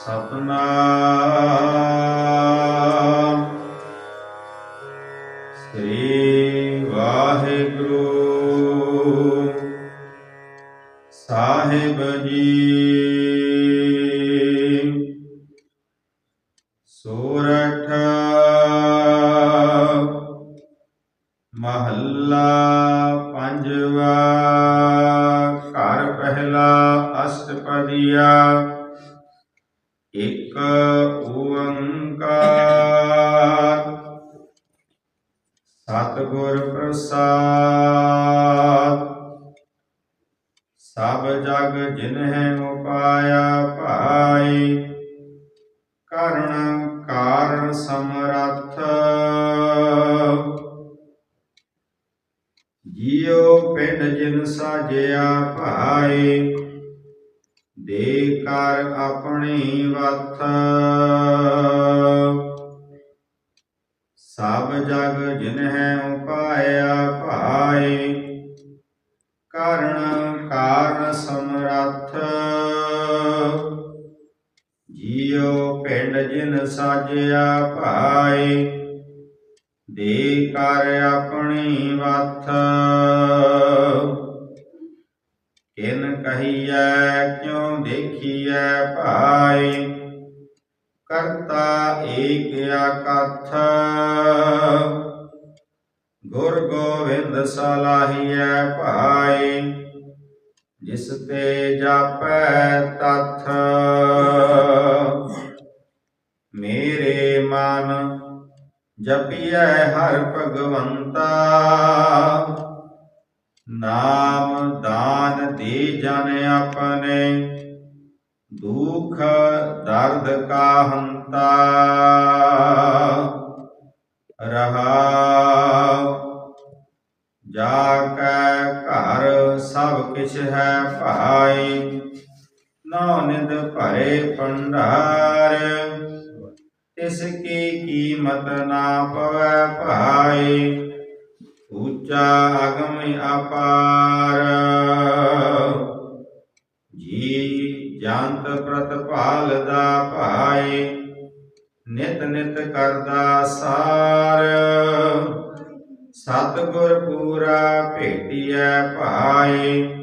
ਸਤਨਾਮ। ਸ੍ਰੀ ਵਾਹਿਗੁਰੂ। ਸਾਹਿਬ ਜੀ। ਸੋਰਠ। ਮਹੱਲਾ ਪੰਜਵਾ। ਘਰ ਪਹਿਲਾ ਅਸ਼ਟਪਦੀਆ। ਸਤਿਗੁਰ ਪ੍ਰਸਾਦ ਸਭ ਜਗ ਜਿਨਹਿ ਉਪਾਇਆ ਭਾਈ ਕਰਣ ਕਾਰਨ ਸਮਰੱਥ। ਜੀਉ ਪਿੰਡ ਜਿਨ ਸਾਜਿਆ ਭਾਈ, ਦੇ ਕਰ ਆਪਣੀ ਵਥ। ਸਭ ਜਗ ਜਿਨਹਿ ਉਪਾਇਆ ਭਾਈ ਕਰਣ ਕਾਰਨ ਸਮਰੱਥ। ਜੀਉ ਪਿੰਡ ਜਿਨ ਸਾਜਿਆ ਭਾਈ ਦੇ ਕਰ ਆਪਣੀ ਵਥ। ਕਿਨ ਕਹੀਐ, ਕਿਉ ਦੇਖੀਐ ਭਾਈ ਕਰਤਾ ਏਕ ਆਕਥ ਗੁਰ ਗੋਬਿੰਦ ਸਲਾਹੀਐ ਭਾਈ, ਜਿਸ ਤੇ ਜਾਪੈ ਤਥ। ਮੇਰੇ ਮਨ ਜਪੀਐ ਹਰ ਭਗਵੰਤਾ, ਨਾਮ ਦਾਨ ਦੇ ਜਨ ਆਪਣੇ, ਦੁਖ ਦਰਦ ਕਾ ਹੰਤਾ ਸਭ ਹੈ ਭਾਈ ਨੌ ਨਿਦ ਭਰੇ ਭੰਡਾਰ। ਤਿਸ ਕੀ ਕੀਮਤ ਨਾ ਪਵੈ ਭਾਈ ਉੱਚਾ ਅਗਮ ਅਪਾਰ। ਜੀ ਜੰਤ ਪ੍ਰਤਪਾਲ ਦਾ ਭਾਈ, ਨਿਤ ਨਿਤ ਕਰਦਾ ਸਾਰ। ਸਤਿਗੁਰ ਪੂਰਾ ਭੇਟਿਐ ਭਾਈ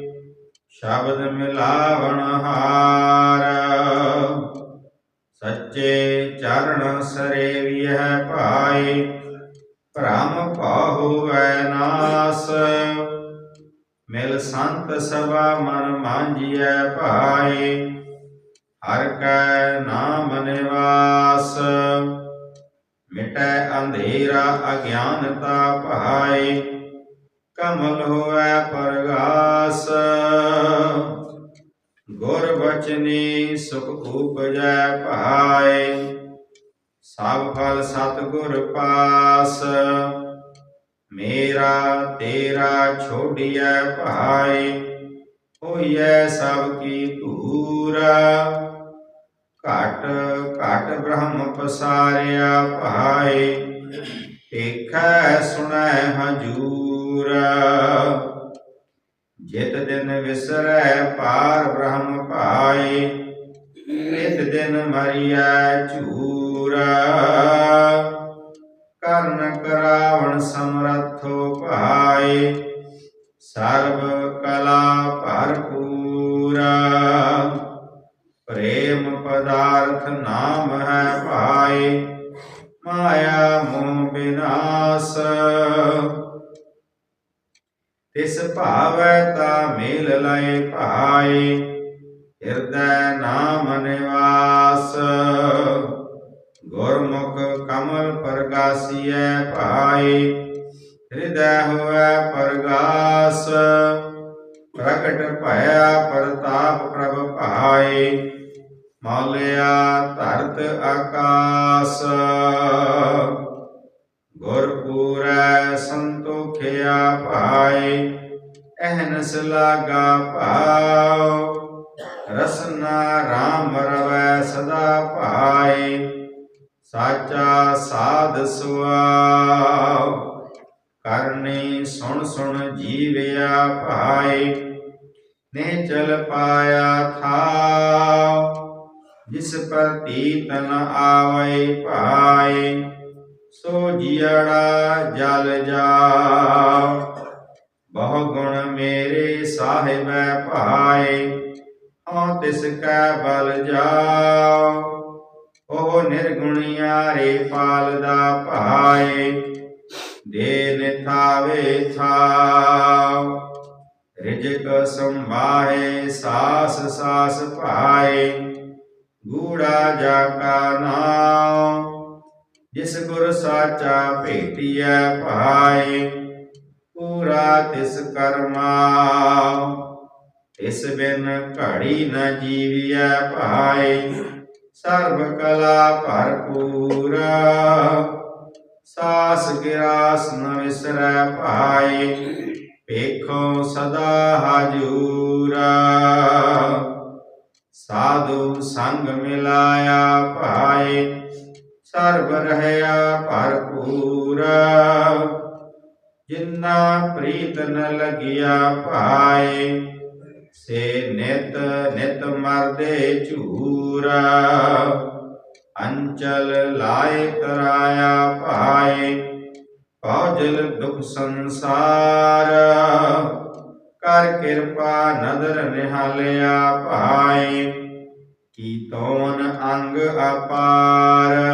ਸ਼ਬਦ ਮਿਲਾਵਣ ਹਾਰ। ਸੱਚੇ ਚਰਨ ਸਰੇਵੀਐ ਭਾਈ ਭ੍ਰਮ ਪਾਹੁਐ ਨਾਸ। ਮਿਲ ਸੰਤ ਸਭਾ ਮਨ ਮਾਂਜੀਐ ਭਾਈ ਹਰ ਕੈ ਨਾਮ ਨਿਵਾਸ। ਮਿਟੈ ਅੰਧੇਰਾ ਅਗਿਆਨਤਾ ਭਾਈ ਕਮਲ ਹੋਐ ਪਰਗਾਸ। ਗੁਰ ਬਚਨੀ ਸੁਖ ਉਪਜੈ ਭਾਈ ਸਭ ਫਲ ਸਤਿਗੁਰ ਪਾਸ। ਮੇਰਾ ਤੇਰਾ ਛੋੜਿਐ ਭਾਈ ਹੋਈਐ ਸਭ ਕੀ ਧੂਰਾ। ਘਟ ਘਟ ਬ੍ਰਹਮ ਪਸਾਰਿਆ ਭਾਈ ਦੇਖੈ ਸੁਣੈ ਹਜੂਰ ਜਿਤ ਦਿਨ ਵਿਸਰੈ, ਪਾਰ ਬ੍ਰਹਮ ਭਾਈ ਨਿਤ ਦਿਨ ਮਰੀਐ ਝੂਰਾ। ਕਰਨ ਕਰਾਵਣ ਸਮਰੱਥੋ ਭਾਈ ਸਰਬ ਕਲਾ ਭਰਪੂਰਾ। ਪ੍ਰੇਮ ਪਦਾਰਥ ਨਾਮ ਹੈ ਭਾਈ ਮਾਇਆ ਮੋਹ ਬਿਨਾਸ਼। ਤਿਸ ਭਾਵੈ ਤਾ ਮੇਲ ਲਏ ਭਾਈ ਹਿਰਦੈ ਨਾਮ ਨਿਵਾਸ। ਗੁਰਮੁਖ ਕਮਲ ਪ੍ਰਗਾਸੀਐ ਭਾਈ ਹਿਰਦੈ ਹੋਇ ਪਰਗਾਸ। ਪ੍ਰਗਟ ਭਇਆ ਪ੍ਰਤਾਪ ਪ੍ਰਭ ਭਾਈ ਮੌਲਿਆ ਧਰਤ ਆਕਾਸ। ਗੁਰ ਪੂਰੈ ਸੰਤੋਖਿਆ ਭਾਏ ਅਹਨਸ ਲਾਗਾ ਭਾਉ ਰਸਨਾ RAM ਰਵੈ ਸਦਾ ਭਾਈ ਸਾਚਾ ਸਾਧ ਸੁਆਵ ਕਰਨੀ ਸੁਣ ਸੁਣ ਜੀਵਿਆ ਭਾਏ ਨੇ ਚਲ ਪਾਇਆ ਥਾ ਜਿਸ ਪ੍ਰਤੀਤ ਨ ਆਵੈ ਭਾਏ ਸੋ ਜਿਅੜਾ ਜਲ ਜਾ ਬਹੁ ਗੁਣ ਮੇਰੇ ਸਾਹਿਬੈ ਭਾਏ ਹਉ ਤਿਸ ਕੈ ਬਲ ਜਾਓ। ਉਹ ਨਿਰਗੁਣਿਆਰੇ ਪਾਲਦਾ ਭਾਏ, ਦੇ ਨਿਥਾਵੇ ਥਾਉ ਰਿਜਕ ਸੰਭਾਏ ਸਾਸ ਸਾਸ ਭਾਏ, ਗੂੜਾ ਜਾ ਕਾ ਨਾਮ। ਜਿਸ ਗੁਰ ਸਾਚਾ ਭੇਟਿਐ ਭਾਏ, ਪੂਰਾ ਤਿਸ ਕਰਮਾ। ਇਸ ਬਿਨ ਘੜੀ ਨ ਜੀਵਿਐ ਭਾਏ, ਸਰਬ ਕਲਾ ਭਰਪੂਰਾ। ਸਾਸ ਗਿਰਾਸ ਨ ਵਿਸਰੈ ਭਾਏ ਵੇਖੋ ਸਦਾ ਹਜੂਰਾ। ਸਾਧੂ ਸੰਗ ਮਿਲਾਇਆ ਭਾਏ ਸਰਬ ਰਹਿਆ ਭਰਪੂਰਾ ਜਿਨਾ ਪ੍ਰੀਤ ਨ ਲਗਿਆ ਭਾਏ, ਸੇ ਨਿਤ ਨਿਤ ਮਰਦੇ ਝੂਰਾ। ਅੰਚਲ ਲਾਇ ਤਰਾਇਆ ਭਾਏ ਕੌਜਲ ਦੁਖ ਸੰਸਾਰ। ਕਰ ਕਿਰਪਾ ਨਦਰ ਨਿਹਾਲਿਆ ਭਾਏ ਕੀਤੋਨ ਅੰਗ ਅਪਾਰ।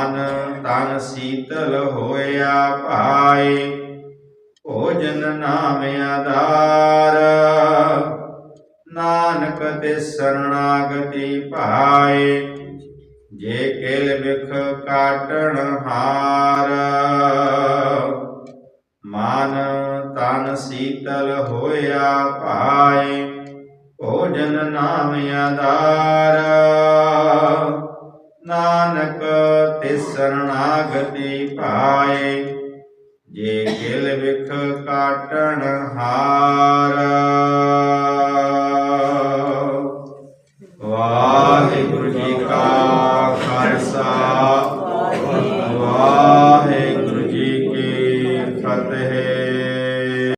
ਮਨ ਤਨ ਸੀਤਲ ਹੋਇਆ ਭਾਏ, ਭੋਜਨ ਨਾਮ ਆਧਾਰ। ਨਾਨਕ ਤੇ ਸਰਣਾਗਤੀ ਭਾਏ, ਜੇ ਕੇਲ ਵਿਖ ਕਾਟਣ ਹਾਰ। ਮਨ ਤਨ ਸੀਤਲ ਹੋਇਆ ਭਾਏ, ਭੋਜਨ ਨਾਮ ਆਧਾਰ। ਨਾਨਕ ਤੇ ਸਰਣਾਗਤੀ ਭਾਏ ਜੇ ਕਿਲ ਵਿਖ ਕਾਟਣ ਹਾਰ